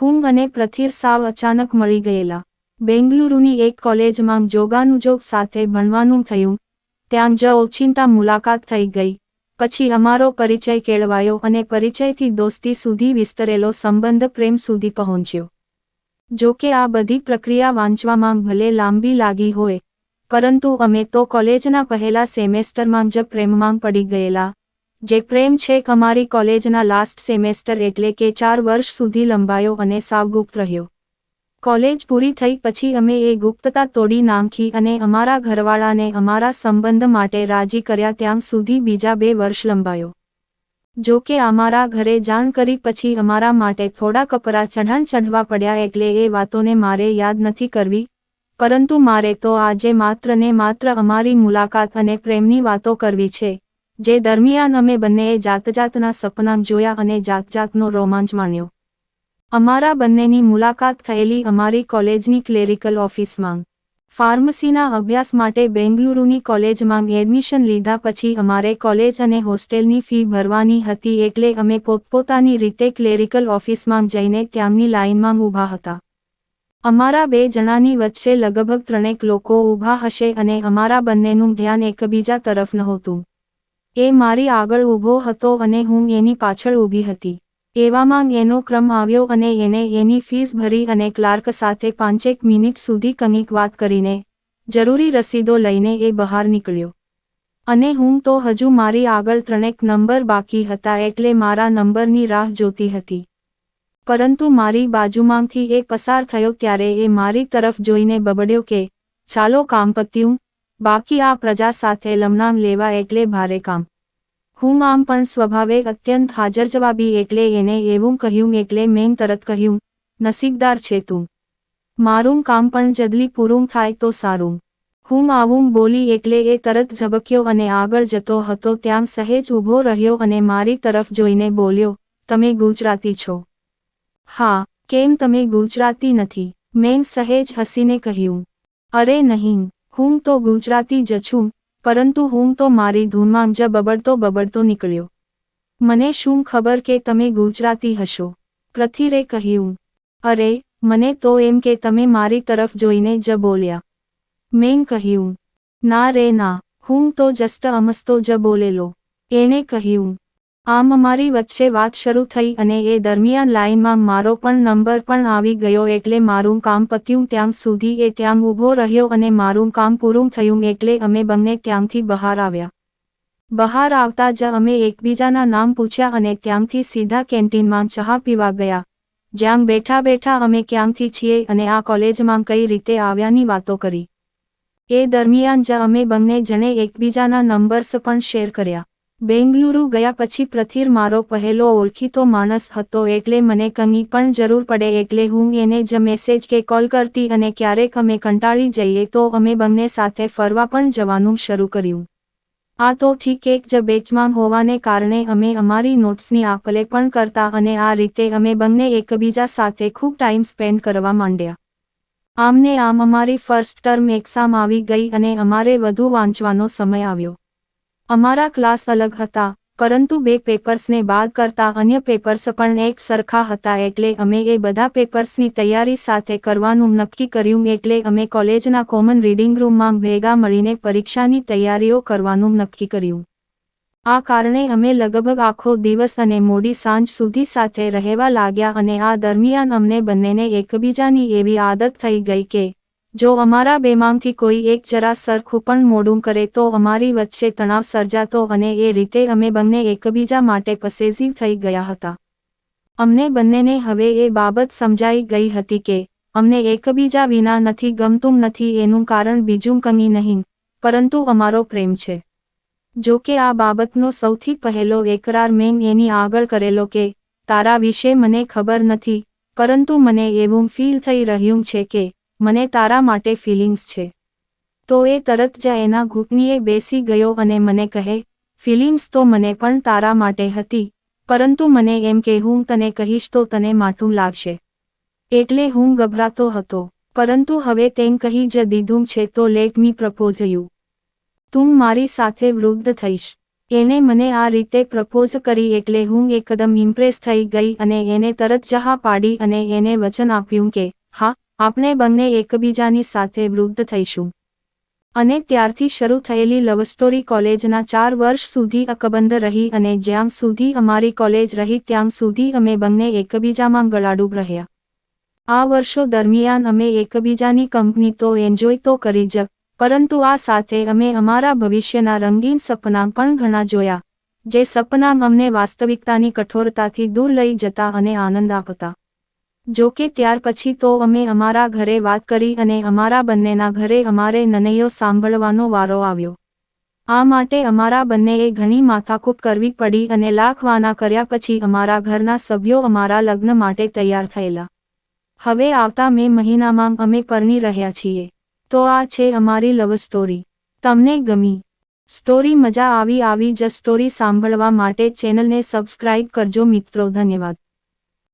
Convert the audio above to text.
હું અને પ્રથિર સાવ અચાનક મળી ગયેલા. બેંગલુરુની એક કોલેજમાં જોગાનુજોગ સાથે ભણવાનું થયું. ત્યાં જ ઓચિંતા મુલાકાત થઈ ગઈ. પછી અમારો પરિચય કેળવાયો અને પરિચયથી દોસ્તી સુધી વિસ્તરેલો સંબંધ પ્રેમ સુધી પહોંચ્યો. જો કે આ બધી પ્રક્રિયા વાંચવામાં ભલે લાંબી લાગી હોય, પરંતુ અમે તો કોલેજના પહેલા સેમેસ્ટરમાં જ પ્રેમમાં પડી ગયેલા. જે પ્રેમ છેક અમારી કોલેજના લાસ્ટ સેમેસ્ટર એટલે કે ચાર વર્ષ સુધી લંબાયો અને સાવ ગુપ્ત રહ્યો. કોલેજ પૂરી થઈ પછી અમે એ ગુપ્તતા તોડી નાંખી અને અમારા ઘરવાળાને અમારા સંબંધ માટે રાજી કર્યા ત્યાં સુધી બીજા બે વર્ષ લંબાયો. જો કે અમારા ઘરે જાણ કરી પછી અમારા માટે થોડા કપરા ચઢાણ ચઢવા પડ્યા એટલે એ વાતોને મારે યાદ નથી કરવી, પરંતુ મારે તો આજે માત્ર ને માત્ર અમારી મુલાકાત અને પ્રેમની વાતો કરવી છે. જે દરમિયાન અમે બંનેએ જાતજાતના સપના જોયા અને જાતજાતનો રોમાંચ માણ્યો. અમારા બંનેની મુલાકાત થયેલી અમારી કોલેજની ક્લેરિકલ ઓફિસમાં. ફાર્મસીના અભ્યાસ માટે બેંગલુરુની કોલેજમાં એડમિશન લીધા પછી અમારે કોલેજ અને હોસ્ટેલની ફી ભરવાની હતી એટલે અમે પોતપોતાની રીતે ક્લેરિકલ ઓફિસમાં જઈને ત્યાંની લાઇનમાં ઊભા હતા. અમારા બે જણાની વચ્ચે લગભગ ત્રણેક લોકો ઊભા હશે અને અમારા બંનેનું ધ્યાન એકબીજા તરફ નહોતું. એ મારી આગળ ઊભો હતો અને હું એની પાછળ ઊભી હતી. એવામાં એનો ક્રમ આવ્યો અને એને એની ફીસ ભરી અને ક્લાર્ક સાથે પાંચેક મિનિટ સુધી કંઈક વાત કરીને, જરૂરી રસીદો લઈને એ બહાર નીકળ્યો. અને હું તો હજુ મારી આગળ ત્રણેક નંબર બાકી હતા એટલે મારા નંબરની રાહ જોતી હતી. પરંતુ મારી બાજુમાંથી એ પસાર થયો ત્યારે એ મારી તરફ જોઈને બબડ્યો કે, ચાલો કામ પત્યું બાકી આ પ્રજા સાથે લમનામ લેવા એટલે ભારે કામ. હું આમ પણ સ્વભાવે અત્યંત હાજર જવાબી એટલે એને એવું કહ્યું એટલે મેં તરત કહ્યું, નસીબદાર છે તું. મારું કામ પણ જદલી પૂરું થાય તો સારું. હું આવું બોલી એટલે એ તરત ઝબક્યો અને આગળ જતો હતો ત્યાં સહેજ ઊભો રહ્યો અને મારી તરફ જોઈને બોલ્યો, તમે ગુજરાતી છો. હા, કેમ તમે ગુજરાતી નથી, મેં સહેજ હસીને કહ્યું. અરે નહીં હું તો ગુજરાતી જ છું, પરંતુ હું તો મારી ધૂનમાં જ બબડતો બબડતો નીકળ્યો. મને શું ખબર કે તમે ગુજરાતી હશો? પ્રથિરે કહ્યું. અરે, મને તો એમ કે તમે મારી તરફ જોઈને જ બોલ્યા. મેં કહ્યું. ના રે ના, હું તો જસ્ટ અમસ્તો જ બોલેલો. એણે કહ્યું. આમ અમારી વચ્ચે વાત શરૂ થઈ અને એ દરમિયાન લાઇનમાં મારો પણ નંબર પણ આવી ગયો એટલે મારું કામ પત્યું ત્યાં સુધી એ ત્યાં ઊભો રહ્યો અને મારું કામ પૂરું થયું એટલે અમે બંને ત્યાંથી બહાર આવ્યા. બહાર આવતા જ અમે એકબીજાના નામ પૂછ્યા અને ત્યાંથી સીધા કેન્ટીનમાં ચહા પીવા ગયા. જ્યાં બેઠા બેઠા અમે ક્યાંથી છીએ અને આ કોલેજમાં કઈ રીતે આવ્યાની વાતો કરી. એ દરમિયાન જ અમે બંને જણે એકબીજાના નંબર્સ પણ શેર કર્યા. બેંગલુરુ ગયા પછી પ્રથિર મારો પહેલો ઓળખીતો માણસ હતો એટલે મને કંઈ પણ જરૂર પડે એટલે હું એને જ મેસેજ કે કોલ કરતી અને ક્યારેક અમે કંટાળી જઈએ તો અમે બંને સાથે ફરવા પણ જવાનું શરૂ કર્યું. આ તો ઠીક એક જ બેચમાં હોવાને કારણે અમે અમારી નોટ્સની આપલે પણ કરતા અને આ રીતે અમે બંને એકબીજા સાથે ખૂબ ટાઈમ સ્પેન્ડ કરવા માંડ્યા. આમને આમ અમારી ફર્સ્ટ ટર્મ એક્ઝામ આવી ગઈ અને અમારે વધુ વાંચવાનો સમય આવ્યો. અમારા ક્લાસ અલગ હતા, પરંતુ બે પેપર્સને બાદ કરતા અન્ય પેપર્સ પણ એક સરખા હતા એટલે અમે એ બધા પેપર્સની તૈયારી સાથે કરવાનું નક્કી કર્યું એટલે અમે કોલેજના કોમન રીડિંગ રૂમમાં ભેગા મળીને પરીક્ષાની તૈયારીઓ કરવાનું નક્કી કર્યું. આ કારણે અમે લગભગ આખો દિવસ અને મોડી સાંજ સુધી સાથે રહેવા લાગ્યા અને આ દરમિયાન અમને બંનેને એકબીજાની એવી આદત થઈ ગઈ કે જો અમારા બેમાંથી કોઈ એક જરા સરખું પણ મોડું કરે તો અમારી વચ્ચે તણાવ સર્જાતો અને એ રીતે અમે બંને એકબીજા માટે પસેઝિવ થઈ ગયા હતા. અમને બંનેને હવે એ બાબત સમજાઈ ગઈ હતી કે, અમને એકબીજા વિના નથી ગમતું નથી એનું કારણ બીજું કંઈ નહીં, પરંતુ અમારો પ્રેમ છે. જો કે આ બાબતનો સૌથી પહેલો એકરાર મેં એની આગળ કરેલો કે, તારા વિશે મને ખબર નથી, પરંતુ મને એવું ફીલ થઈ રહ્યું છે કે મને તારા માટે ફિલિંગ્સ છે. તો એ તરત જ એના ઘૂંટણીએ બેસી ગયો અને મને કહે ફિલિંગ્સ તો મને પણ તારા માટે હતી, પરંતુ મને એમ કે હું તને કહીશ તો તને માઠું લાગશે. એટલે હું ગભરાતો હતો, પરંતુ હવે તેમ કહી જ દીધું છે તો લેટ મી પ્રપોઝ યુ તું મારી સાથે વૃદ્ધ થઈશ. એને મને આ રીતે પ્રપોઝ કરી એટલે હું એકદમ ઇમ્પ્રેસ થઈ ગઈ અને એને તરત જહા પાડી અને એને વચન આપ્યું કે, હા આપણે બંને એકબીજાની સાથે વૃદ્ધ થઈશું. અને ત્યારથી શરૂ થયેલી લવ સ્ટોરી કોલેજના ચાર વર્ષ સુધી અકબંધ રહી અને જ્યાં સુધી અમારી કોલેજ રહી ત્યાં સુધી અમે બંને એકબીજામાં ગળાડૂબ રહ્યા. આ વર્ષો દરમિયાન અમે એકબીજાની કંપની તો એન્જોય તો કરી જ, પરંતુ આ સાથે અમે અમારા ભવિષ્યના રંગીન સપના પણ ઘણા જોયા, જે સપના અમને વાસ્તવિકતાની કઠોરતાથી દૂર લઈ જતા અને આનંદ આપતા. જો કે ત્યાર પછી તો અમે અમારા ઘરે વાત કરી અને અમારા બંનેના ઘરે અમારે નનૈયો સાંભળવાનો વારો આવ્યો. આ માટે અમારા બંનેએ ઘણી માથાકૂપ કરવી પડી અને લાખ વાના કર્યા પછી અમારા ઘરના સભ્યો અમારા લગ્ન માટે તૈયાર થયેલા. હવે આવતા મે મહિનામાં અમે પરણી રહ્યા છીએ. તો આ છે અમારી લવ સ્ટોરી તમને ગમી. સ્ટોરી મજા આવી આવી જ સ્ટોરી સાંભળવા માટે ચેનલને સબસ્ક્રાઇબ કરજો મિત્રો. ધન્યવાદ.